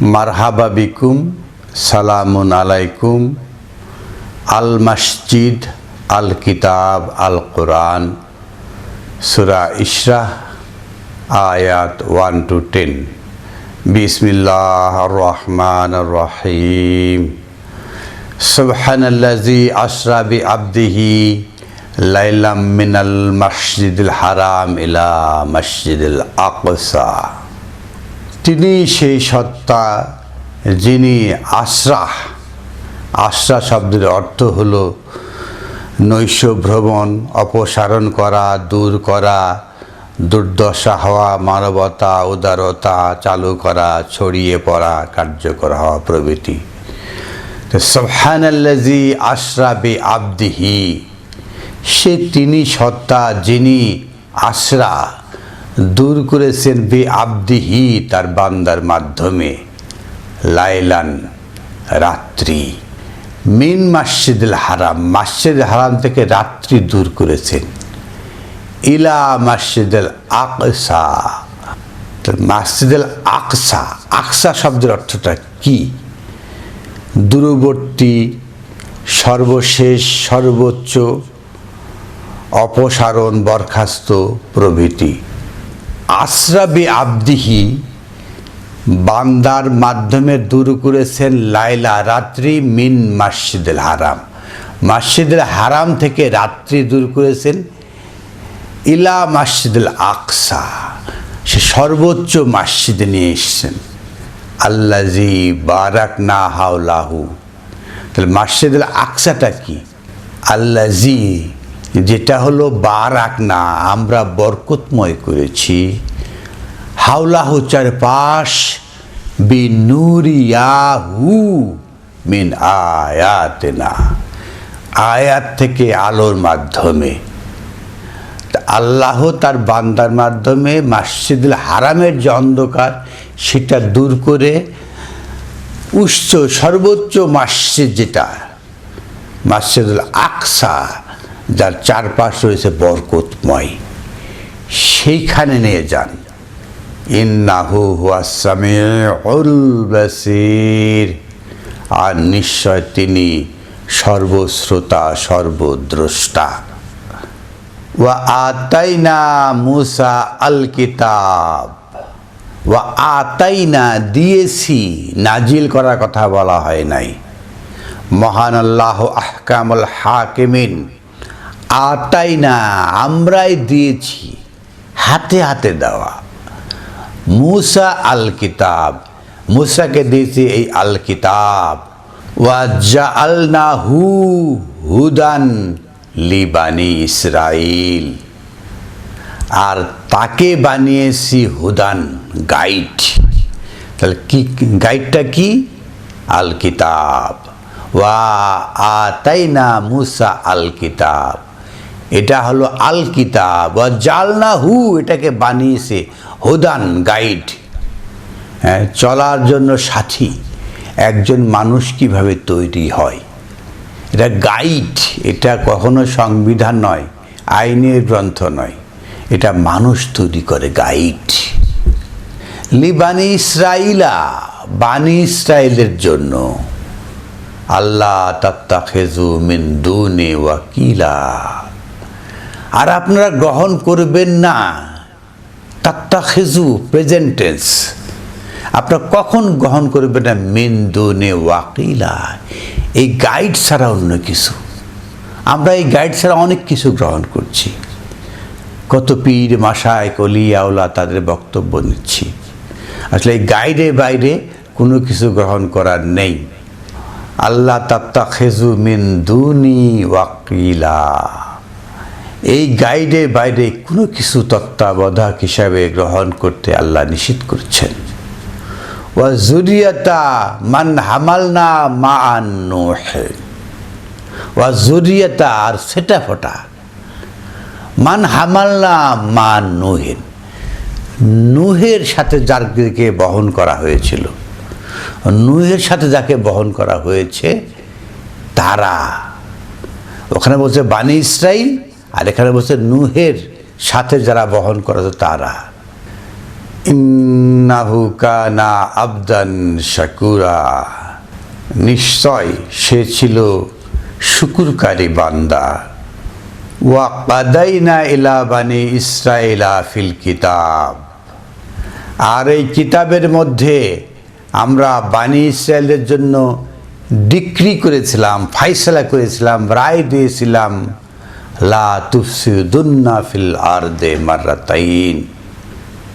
মারহাবা বিকুম, সালামুন আলাইকুম, আল মসজিদ, আল কিতাব, আল কোরআন। সুরা ইশরাহ, আয়াত ওয়ান টু টেন। বিসমিল্লাহ রহমান রহিম। সুবহানাল্লাজি আশরা বি আবদিহি লাইলাম মিনাল মসজিদুল হারাম ইলা মসজিদুল আকসা। তিনি সেই সত্তা যিনি আশ্রাহ আশ্রা শব্দের অর্থ হল নৈশ ভ্রমণ, অপসারণ করা, দূর করা, দুর্দশা হওয়া, মানবতা, উদারতা চালু করা, ছড়িয়ে পড়া, কার্যকর হওয়া প্রভৃতি। সবহানাল্লাজি আশরা বে আবদিহি। সে তিনি সত্তা যিনি আশরা। দূর করেছেন বে আবদিহি তার বান্দার মাধ্যমে। লাইলান রাত্রি। মিন মাসজিদুল হারাম মাসজিদ হারাম থেকে রাত্রি দূর করেছেন। ইলা মাসজিদুল আকসা। মাসজিদুল আকসা আকসা শব্দের অর্থটা কি? দূরবর্তী, সর্বশেষ, সর্বোচ্চ, অপসারণ, বরখাস্ত প্রভৃতি। আশ্রাবি আবদিহি বান্দার মাধ্যমে দূর করেছেন লাইলা রাত্রি মিন মাসজিদুল হারাম। মাসজিদুল হারাম থেকে রাত্রি দূর করেছেন ইলা মাসজিদুল আকসা। সে সর্বোচ্চ মাসজিদে নিয়ে এসছেন। আল্লাজি বারাক না হাওলাহু। তাহলে মাসজিদুল আকসাটা কি? আল্লাজি যেটা হলো বারাক না, আমরা বরকতময় করেছি। হাওলাহু চারপাশ বি নুরিয়াহু মিন আয়াতেনা। আয়াত থেকে আলোর মাধ্যমে। আল্লাহ তার বান্দার মাধ্যমে মাসজিদুল হারামের যে অন্ধকার, সেটা দূর করে উচ্চ সর্বোচ্চ মাসজিদ যেটা, মাসজিদুল আকসা যার চারপাশ রয়েছে বরকতময়। সেইখানে নিয়ে যান। ইন্নাহু হুয়াসামিউল বাসির। আর নিশ্চয় তিনি সর্বশ্রোতা, সর্বদ্রষ্টা। ওয়া আতাইনা মুসা আল কিতাব। ওয়া আতাইনা দিয়েছি, নাজিল করার কথা বলা হয় নাই। মহান আল্লাহ আহকামুল হাকিমিন। আতাইনা আমরাই দিয়েছি। হাতে হাতে দেওয়া। মুসা আল কিতাব মুসাকে দিয়েছি এই আল কিতাব ওয়াজা আলনা হু হুদান লিবানি ইসরাইল আর তাকে বানিয়েছি হুদান, গাইড। তাহলে কি, গাইডটা কি? আল কিতাব ওয়া আতাইনা মুসা আল কিতাব এটা হলো আল কিতাব জালনা হু এটাকে বানিয়েছে হুদান, গাইড। হ্যাঁ চলার জন্য সাথী। একজন মানুষ কীভাবে তৈরি হয়? এটা গাইড, এটা কখনো সংবিধান নয়, আইনের গ্রন্থ নয়। এটা মানুষ তৈরি করে, গাইড। লিবানি ইসরাইলা, বানি ইসরায়েলের জন্য। আল্লাহ তাত্তা খেজু মিন দুনে ওয়াকিলা। আর আপনারা গ্রহণ করবেন না। তাত্তা খেজু প্রেজেন্টেন্স। আপনারা কখন গ্রহণ করবেন না? মিন দুনে ওয়াকিলা। এই গাইড ছাড়া অন্য কিছু। আমরা এই গাইড ছাড়া অনেক কিছু গ্রহণ করছি। কত পীর মাসায়, কলি, আওলা তাদের বক্তব্য নিচ্ছি আসলে এই গাইডের বাইরে কোনো কিছু গ্রহণ করার নেই। আল্লাহ তাত্তা খেজু মিন দুনি ওয়াকিলা। এই গাইডের বাইরে কোনো কিছু তত্ত্বাবধায়ক হিসাবে গ্রহণ করতে আল্লাহ নিষিদ্ধ করছেন। ওয়া জুরিয়াতা মান হামালনা মা আন ওয়া জুরিয়াতা আর সেটা ফোটা। মান হামালনা মা নুহেন। নুহের সাথে যারকে বহন করা হয়েছিল, নুহের সাথে যাকে বহন করা হয়েছে তারা। ওখানে বলছে, বানি ইসরাইল আর এখানে বলছে নুহের সাথে যারা বহন করা তারা। ইন্নাহু কানা আবদান শাকুরা। নিশ্চয় সে ছিল শুকুরকারী বান্দা। ওয়া কাদাইনা ইলা বানি ইসরাইলা ফিল কিতাব। আর এই কিতাবের মধ্যে আমরা বানি ইসরায়েলের জন্য ডিক্রি করেছিলাম, ফাইসলা করেছিলাম, রায় দিয়েছিলাম লা তুফসিদুন্না ফিল আরদে মাররাতাইন।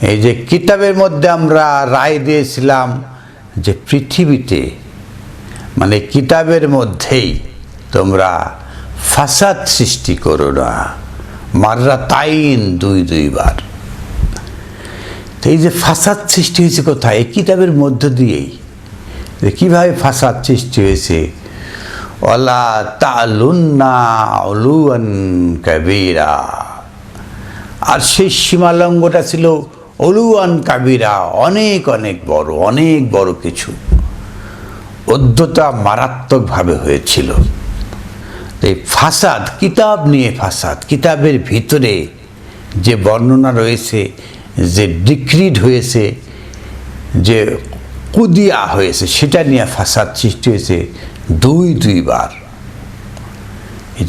এই যে কিতাবের মধ্যে আমরা রায় দিয়েছিলাম যে পৃথিবীতে মানে কিতাবের মধ্যেই তোমরা ফাসাদ সৃষ্টি করো না মাররা তাইন দুই দুইবার। এই যে ফাসাদ সৃষ্টি হয়েছে কোথায়? এই কিতাবের মধ্য দিয়েই। যে কীভাবে ফাসাদ সৃষ্টি হয়েছে? ওলা তালুন্না অলুয়ান কবিরা। আর সেই সীমালঙ্গটা ছিল অলুয়ান কাবিরা, অনেক অনেক বড় অনেক বড় কিছু। অধ্যতা মারাত্মকভাবে হয়েছিল। এই ফাসাদ, কিতাব নিয়ে ফাসাদ, কিতাবের ভিতরে যে বর্ণনা রয়েছে, যে ডিক্রিড হয়েছে, যে কুদিয়া হয়েছে, সেটা নিয়ে ফাসাদ সৃষ্টি হয়েছে দুই, দুইবার।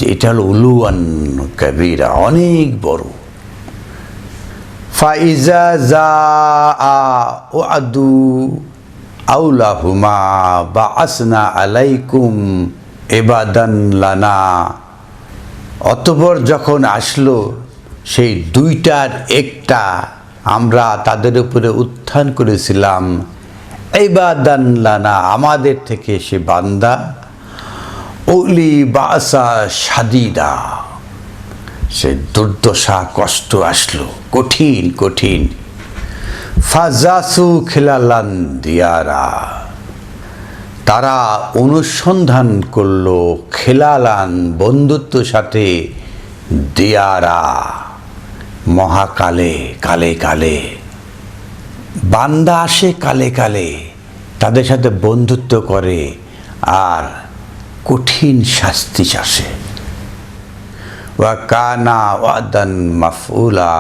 এটা হলো উলুয়ান কবিরা, অনেক বড়। ফাইজা জা আ ও আদু আউলাহুমা বা আসনা আলাইকুম এবাদান লানা। অতপর যখন আসলো, সেই দুইটার একটা আমরা তাদের উপরে উত্থান করেছিলাম। এবাদান লানা, আমাদের থেকে সে বান্দা। ওলি বাসা সাদিদা সে দুর্দশা, কষ্ট আসলো। কঠিন কঠিন। ফাজাসু খেলালান দিয়ারা। তারা অনুসন্ধান করল খেলালান বন্ধুত্ব সাথে দিয়ারা। মহাকালে, কালে কালে। বান্দা আসে কালে কালে, তাদের সাথে বন্ধুত্ব করে আর কঠিন শাস্তি আসে ওয়া কানা ওয়াদান মাফউলা,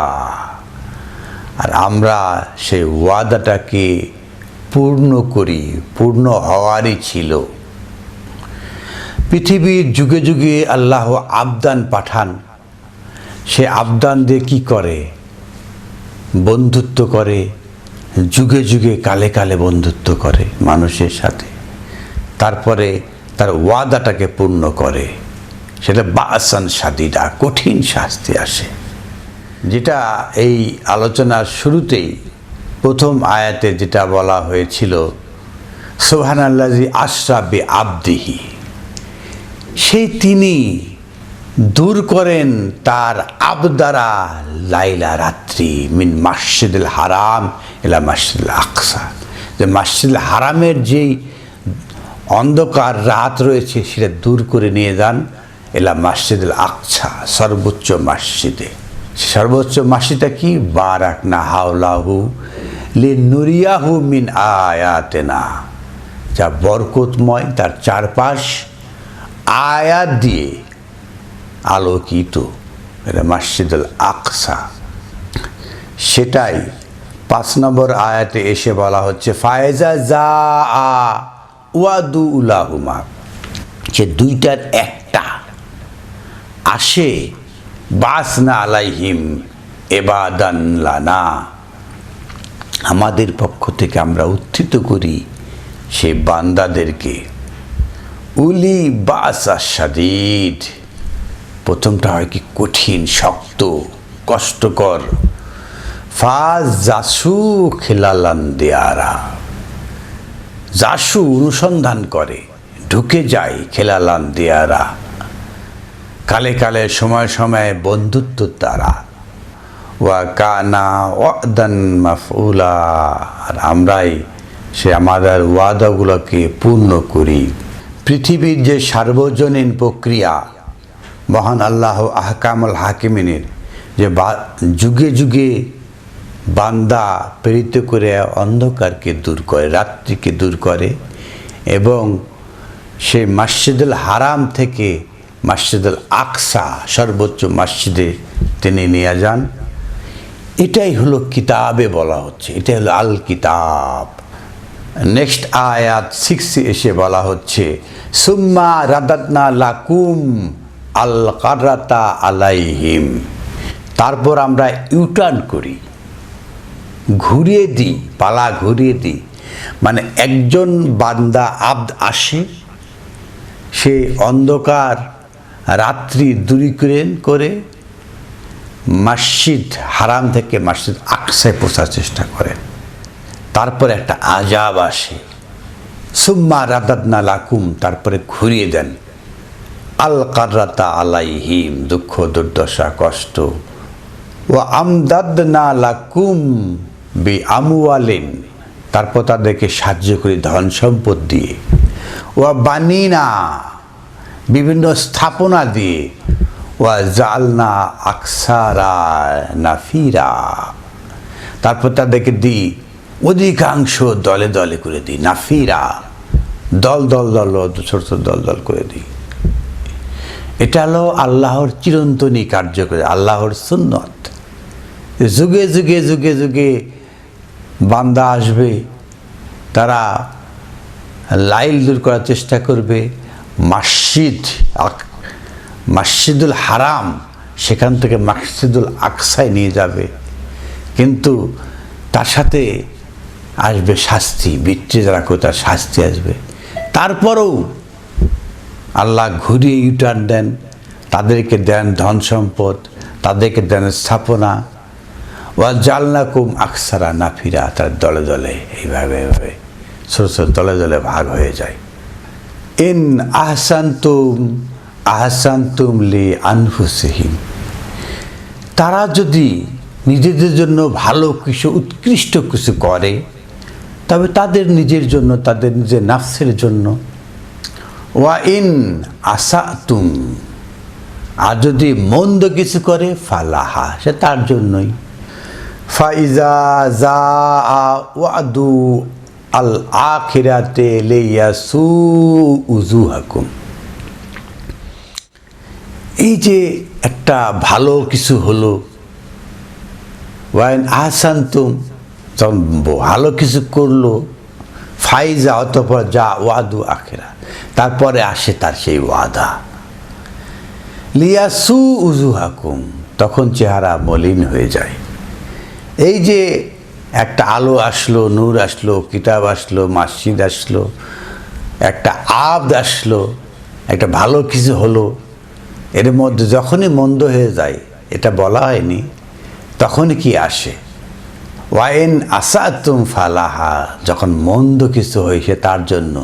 আর আমরা সেই ওয়াদাটাকে পূর্ণ করি, পূর্ণ হওয়ারই ছিল। পৃথিবীর যুগে যুগে আল্লাহ আবদান পাঠান। সে আবদান দিয়ে কী করে? বন্ধুত্ব করে যুগে যুগে কালে কালে বন্ধুত্ব করে মানুষের সাথে। তারপরে তার ওয়াদাটাকে পূর্ণ করে। সেটা বাসান সাদিদা, কঠিন শাস্তি আসে। যেটা এই আলোচনার শুরুতেই প্রথম আয়াতে যেটা বলা হয়েছিল সোহান আল্লাজি আশরাবে আবদিহি সেই তিনি দূর করেন তার আবদারা লাইলা রাত্রি মিন মাসজিদুল হারাম এলা মাসজিদুল আকসা। যে মাসজিদুল হারামের যেই অন্ধকার রাত রয়েছে, সেটা দূর করে নিয়ে যান এলা মাসজিদুল আকসা, সর্বোচ্চ মসজিদে। সর্বোচ্চ মাসিটা কি? বারাক না হাওলাহু লে নুরিয়াহু মিন আয়াতেনা। যা বরকতময়, তার চারপাশ আয়াত দিয়ে আলোকিত, এটা মসজিদুল আকসা। সেটাই পাঁচ নম্বর আয়াতে এসে বলা হচ্ছে ফায়েজা জা আ ওয়াদু উলাহুমা। যে দুইটার একটা আসে, বাসনা আলাইহিম এবাদান লানা। আমাদের পক্ষ থেকে আমরা উত্থিত করি সে বান্দাদেরকে। উলি বাস আসাদিদ প্রথমটা হয় কি কঠিন, শক্ত, কষ্টকর। ফাজ জাসু খেলালান দেয়ারা। জাসু অনুসন্ধান করে, ঢুকে যায় খেলালান দেয়ারা। কালে কালে, সময় সময়ে বন্ধুত্ব দ্বারা ওয়া কানা ওয়াদান মাফউলা, আর আমরাই সে আমাদের ওয়াদাগুলোকে পূর্ণ করি। পৃথিবীর যে সার্বজনীন প্রক্রিয়া মহান আল্লাহ আহকামুল হাকিমিনের যে যুগে যুগে বান্দা প্রেরিত করে অন্ধকারকে দূর করে, রাত্রিকে দূর করে এবং সে মসজিদুল হারাম থেকে মসজিদুল আকসা, সর্বোচ্চ মসজিদে তিনি নিয়ে যান। এটাই হলো কিতাবে বলা হচ্ছে, এটাই হলো আল কিতাব। নেক্সট আয়াত সিক্সে এসে বলা হচ্ছে, সুম্মা রাদাতনা লাকুম আল কারাতা আলাইহিম। তারপর আমরা ইউটার্ন করি। ঘুরিয়ে দিই, পালা ঘুরিয়ে দিই। মানে একজন বান্দা আব্দ আসে, সে অন্ধকার রাত্রি দূরীকরণ করে মসজিদ হারাম থেকে মসজিদ আকসায় পৌঁছার চেষ্টা করেন তারপর একটা আজাব আসে। সুম্মা রাদাদনা লাকুম, তারপরে ঘুরিয়ে দেন। আল কার্রাতা আলাইহিম, দুঃখ, দুর্দশা, কষ্ট। ও আমদাদনা লাকুম বি আমুয়ালিন তারপর তাদেরকে সাহায্য করি ধন সম্পদ দিয়ে। ও বানিনা, বিভিন্ন স্থাপনা দিয়ে। ও জালনা আকসারা নাফিরা, তারপর তাদেরকে দিই। অধিকাংশ দলে দলে করে দিই, নাফিরা। দল দল দল, ছোট ছোট, দল দল করে দিই। এটা হলো আল্লাহর চিরন্তনী কার্যকরী আল্লাহর সুন্নত। যুগে যুগে যুগে যুগে বান্দা আসবে, তারা লাইল দূর করার চেষ্টা করবে, মসজিদ মসজিদুল হারাম, সেখান থেকে মসজিদুল আকসায় নিয়ে যাবে। কিন্তু তার সাথে আসবে শাস্তি বিচ্ছি যারা তার শাস্তি আসবে। তারপরেও আল্লাহ ঘুরিয়ে ইউটার্ন দেন, তাদেরকে দেন ধন সম্পদ, তাদেরকে দেন স্থাপনা। ওয়া জালনাকুম আকসারা নাফিরা, তার দলে দলে, এইভাবে এইভাবে, ছোট ছোট দলে দলে ভাগ হয়ে যায়। ইন আহসান্তুম আহসান্তুম লি আনফুসহিম। তারা যদি নিজেদের জন্য ভালো কিছু, উৎকৃষ্ট কিছু করে, তবে তাদের নিজের জন্য, তাদের নিজের নাফসের জন্য ওয়া ইন আসা তুম আর যদি মন্দ কিছু করে, ফালাহা, সে তার জন্যই। ফাইজা জা ওয়াদু আল আখিরাতে লেয়াসু উজু হাকুম এই যে একটা ভালো কিছু হলো ওয়াইন আহসান্তুম, যখন ভালো কিছু করল, ফাইজা অতপর যা ওয়াদু আখেরা তারপরে আসে তার সেই ওয়াদা। লিয়াসু উজু হাকুম তখন চেহারা মলিন হয়ে যায়। এই যে একটা আলো আসলো, নূর আসলো, কিতাব আসলো, মসজিদ আসলো, একটা আবদ আসলো, একটা ভালো কিছু হলো, এর মধ্যে যখনই মন্দ হয়ে যায়, এটা বলা হয়নি তখন কি আসে? ওয়াইন আসাতুম ফালাহা, যখন মন্দ কিছু হয়েছে তার জন্য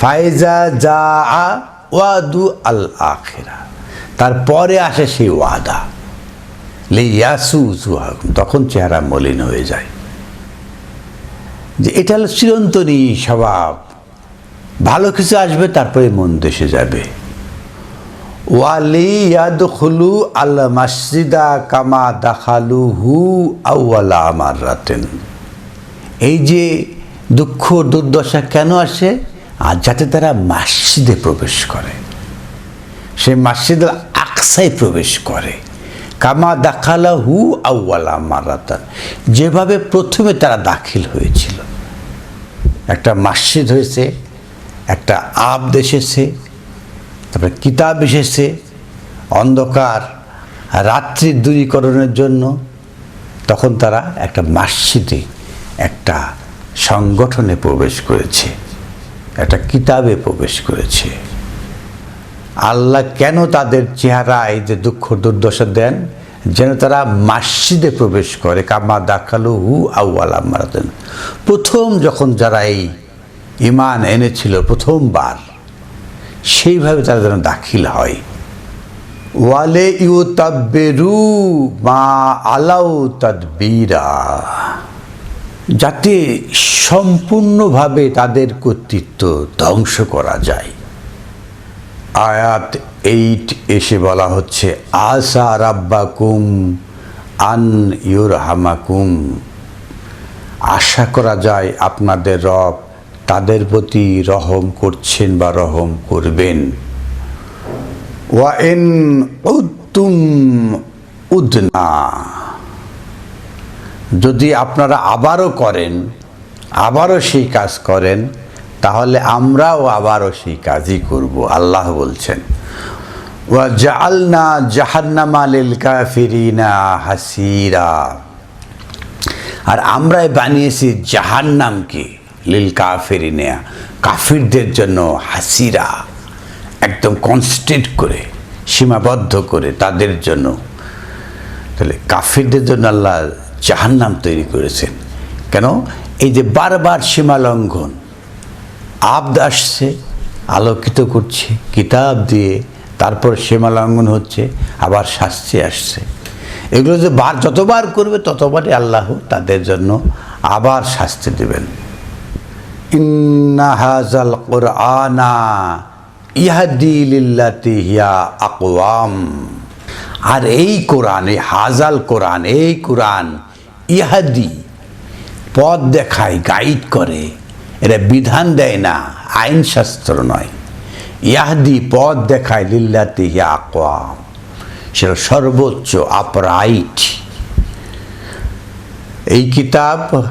ফাইজা যা আ ওয়াদু আল আখেরা। তারপরে আসে সেই ওয়াদা। লে ইয়াসু তখন চেহারা মলিন হয়ে যায়। যে এটা হলো চিরন্তনী স্বভাব। ভালো কিছু আসবে, তারপরে মন দেশে যাবে। ওয়ালি ইয়াদখুলু আল মসজিদা কামা দাখালু হু আউ্লা আমার রাতেন এই যে দুঃখ দুর্দশা কেন আসে? আর যাতে তারা মসজিদে প্রবেশ করে। সে মসজিদ আকসায় প্রবেশ করে। কামা দাখালা হু আউ্লা মারাতান। যেভাবে প্রথমে তারা দাখিল হয়েছিল। একটা মসজিদ হয়েছে, একটা আবদ এসেছে, তারপরে কিতাব এসেছে, অন্ধকার, রাত্রি দূরীকরণের জন্য। তখন তারা একটা মসজিদে একটা সংগঠনে প্রবেশ করেছে। একটা কিতাবে প্রবেশ করেছে। আল্লাহ কেন তাদের চেহারায় যে দুঃখ, দুর্দশা দেন? যেন তারা মসজিদে প্রবেশ করে, কামা দাখালু হু আউ্লা মারাতেন প্রথম যখন যারা এই ইমান এনেছিল প্রথমবার, সেইভাবে তারা যেন দাখিল হয়। ওয়ালে ইউ তাব্বেরু মা আলাউ তাদবীরা। যাতে সম্পূর্ণভাবে তাদের কর্তৃত্ব ধ্বংস করা যায়। আয়াত এইট এসে বলা হচ্ছে আসা রাব্বাকুম আন ইউর হামাকুম আশা করা যায় আপনাদের রব তাদের প্রতি রহম করছেন বা রহম করবেন। ওয়াইন উদ্তুম উদনা। যদি আপনারা আবারও করেন, আবারও সেই কাজ করেন, তাহলে আমরাও আবারও সেই কাজই করব, আল্লাহ বলছেন। ওয়া জাহান্নামা লিল কাফিরিনা হাসিরা। আর আমরাই বানিয়েছি জাহান্নামকে লিল কাফিরিনা, কাফিরদের জন্য হাসিরা। একদম কনস্ট্যান্ট করে, সীমাবদ্ধ করে তাদের জন্য। তাহলে কাফিরদের জন্য আল্লাহ জাহান্নাম তৈরি করেছেন কেন? এই যে বারবার সীমা লঙ্ঘন, আবদ আসছে, আলোকিত করছে, কিতাব দিয়ে তারপর সীমা লঙ্ঘন হচ্ছে, আবার শাস্তি আসছে। এগুলো যে বার যতবার করবে, ততবারই আল্লাহ তাদের জন্য আবার শাস্তি দেবেন। ইন্না হাজাল কোরআনা ইহাদি লিল্লাতি হিয়া আকওয়াম। আর এই কোরআন এই হাজাল কোরআন, এই কোরআন ইহাদি পথ দেখায়, গাইড করে। এরা বিধান দেয় না আইন শাস্ত্র নয়। ইয়াহদি পথ দেখায়, লিল্লাতি আকওয়াম। সেটা সর্বোচ্চ, আপরাইট। এই কিতাব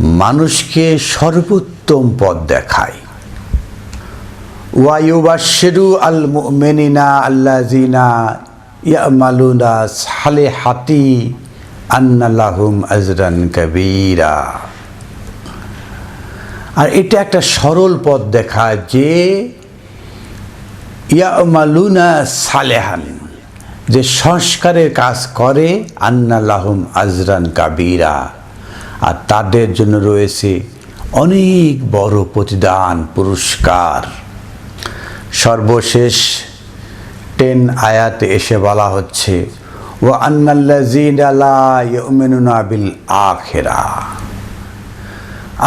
মানুষকে সর্বোত্তম পথ দেখায়। ওয়ায়ুবাশিরু আল মুমিনিনা আল্লাযিনা আজরান আর এটা একটা সরল পথ দেখায় যে ইয়ামালুনা সালেহান, যে সংস্কারের কাজ করে আন্না লাহুম আজরান কাবিরা। আর তাদের জন্য রয়েছে অনেক বড় প্রতিদান, পুরস্কার। সর্বশেষ টেন আয়াতে এসে বলা হচ্ছে ও আন্নাল্লাজিনা বিল আখেরা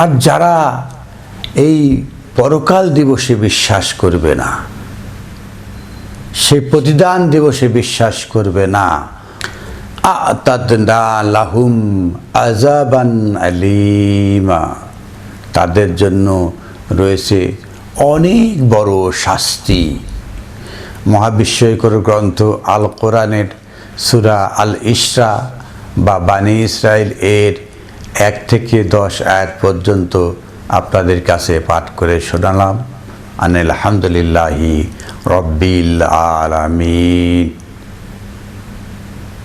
আর যারা এই পরকাল দিবসে বিশ্বাস করবে না, সে প্রতিদান দিবসে বিশ্বাস করবে না, আতাদনা লাহুম আজাবান আলিমা। তাদের জন্য রয়েছে অনেক বড় শাস্তি। মহাবিস্ময়কর গ্রন্থ আল কোরআনের সুরা আল ইসরা বা বানী ইসরায়েল এর এক থেকে দশ আয়াত পর্যন্ত আপনাদের কাছে পাঠ করে শোনালাম। আনিল আলহামদুলিল্লাহি রব্বিল আলামিন।